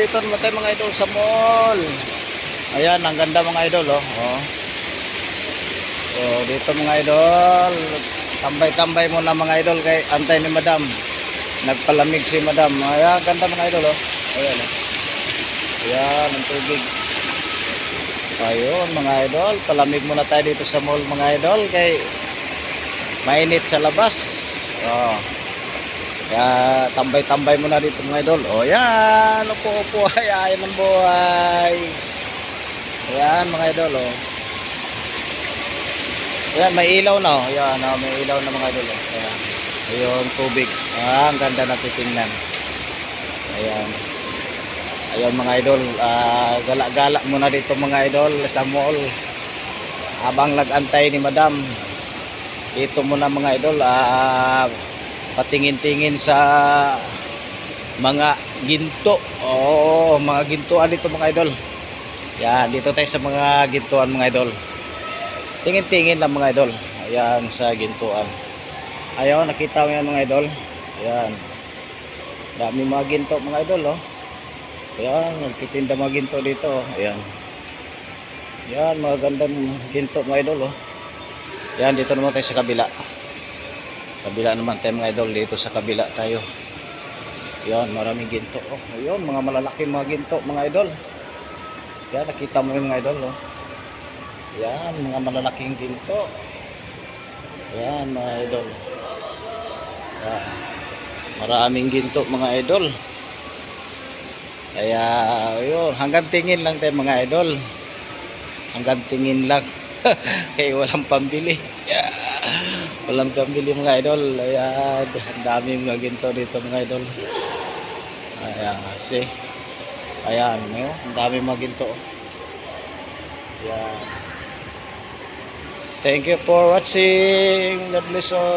dito naman tayo mga idol sa mall. Ayan, ang ganda mga idol, oh. oh. So, dito mga idol, tambay-tambay muna mga idol kay antay ni madam. Nagpalamig si madam. Ayan, ganda mga idol, oh. Ayan, oh. Ayan, ang tubig. Ayun, mga idol, palamig muna tayo dito sa mall mga idol kay mainit sa labas. Oh. Kaya tambay-tambay muna dito mga idol. O yan, upo-upo. Ay, ayan ang buhay. Ayan mga idol. Oh. Ayan, may ilaw na. Oh. Ayan, may ilaw na mga idol. Oh. Ayan. Ayun, tubig. Ah, ang ganda na titingnan. Ayan. Ayun mga idol. Ah, gala-gala muna dito mga idol sa mall. Habang nag-antay ni madam. Dito muna mga idol. Ah, patingin-tingin sa mga ginto. Oo, mga gintuan dito mga idol. Yan, dito tayo sa mga gintuan mga idol. Tingin-tingin lang mga idol. Ayan sa gintuan. Ayaw, nakita mo yan mga idol. Ayan. Dami mga ginto mga idol, oh. Ayan, nagtitinda mga ginto dito. oh. Ayan. Ayan, mga ginto mga idol, oh. Ayan, dito naman tayo sa kabila kabila naman tayo mga idol dito sa kabila tayo. Yan maraming ginto. Oh, ayun mga malalaki mga ginto mga idol. Yan nakita mo yung mga idol oh. yan mga malalaking ginto. Yan mga idol. Yan. maraming ginto mga idol. Kaya ayun hanggang tingin lang tayo mga idol. Hanggang tingin lang. Kaya walang pambili. Yeah. Walang pambili mga idol. Ayan ang dami mga ginto dito mga idol. Ayan kasi. Ayan no? ang dami mga ginto. Ayan. Thank you for watching. God bless all